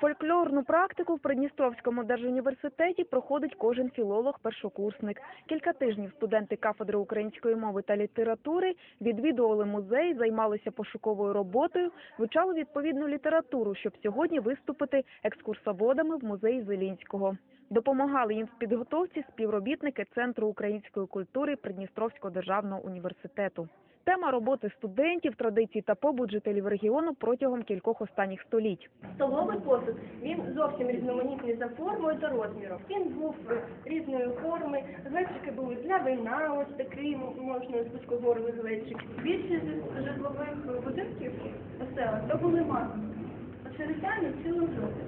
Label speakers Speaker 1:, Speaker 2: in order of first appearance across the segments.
Speaker 1: Фольклорну практику в Придністровському держуніверситеті проходить кожен філолог-першокурсник. Кілька тижнів студенти кафедри української мови та літератури відвідували музей, займалися пошуковою роботою, вивчали відповідну літературу, щоб сьогодні виступити екскурсоводами в музеї Зелінського. Допомагали їм в підготовці співробітники Центру української культури Придністровського державного університету. Тема роботи студентів, традицій та побут жителів регіону протягом кількох останніх століть.
Speaker 2: Столовий посуд він зовсім різноманітний за формою та розміром. Він був е, різної форми. Глечики були для вина, ось такий можна спускогорлий глечик. Більшість житлових будинків оселах то були маси. Очеретяні цілозоти.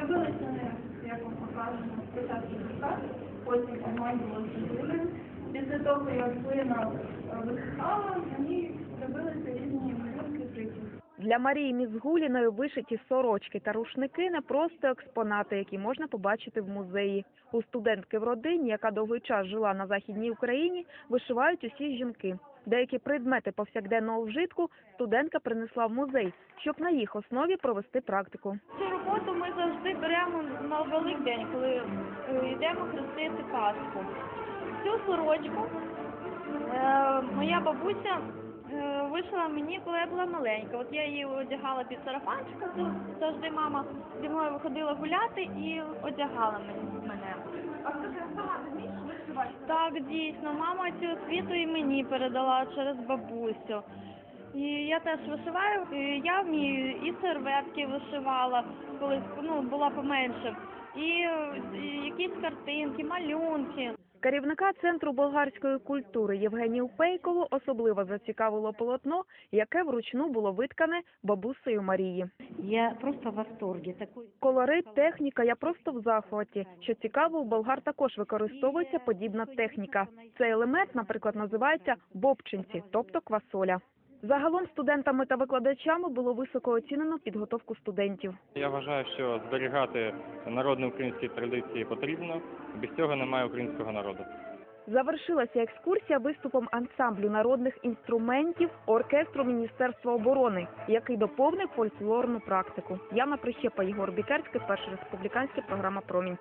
Speaker 2: Робилися вони, як вам показано, спочатку хат, потім обманювалися глиною. Після того, як глина е, висихала, вони робилися різні малюнки приклади.
Speaker 1: Для Марії Мізгуліної вишиті сорочки та рушники не просто експонати, які можна побачити в музеї. У студентки в родині, яка довгий час жила на західній Україні, вишивають усі жінки. Деякі предмети повсякденного вжитку студентка принесла в музей, щоб на їх основі провести практику.
Speaker 3: Цю роботу ми завжди беремо на Великдень, коли е, йдемо хрестити Пасху. Цю сорочку е, моя бабуся е, вишила мені, коли я була маленька. От я її одягала під сарафанчиком, зав- завжди мама зі мною виходила гуляти і одягала мен- мене. Так, дійсно, мама цю освіту і мені передала через бабусю. І я теж вишиваю. Я вмію і серветки вишивала, коли ну, була поменше, і якісь картинки, малюнки.
Speaker 1: Керівника центру болгарської культури Євгенію Пейкову особливо зацікавило полотно, яке вручну було виткане бабусею Марії.
Speaker 4: Я просто в восторгі. Колори,
Speaker 1: Колорит, техніка, я просто в захваті. Що цікаво, у болгар також використовується подібна техніка. Цей елемент, наприклад, називається бобчинці, тобто квасоля. Загалом студентами та викладачами було високо оцінено підготовку студентів.
Speaker 5: Я вважаю, що зберігати народні українські традиції потрібно. Без цього немає українського народу.
Speaker 1: Завершилася екскурсія виступом ансамблю народних інструментів оркестру Міністерства оборони, який доповнив фольклорну практику. Яна Прищепа, Єгор Бікерський, перша республіканська програма Промінь.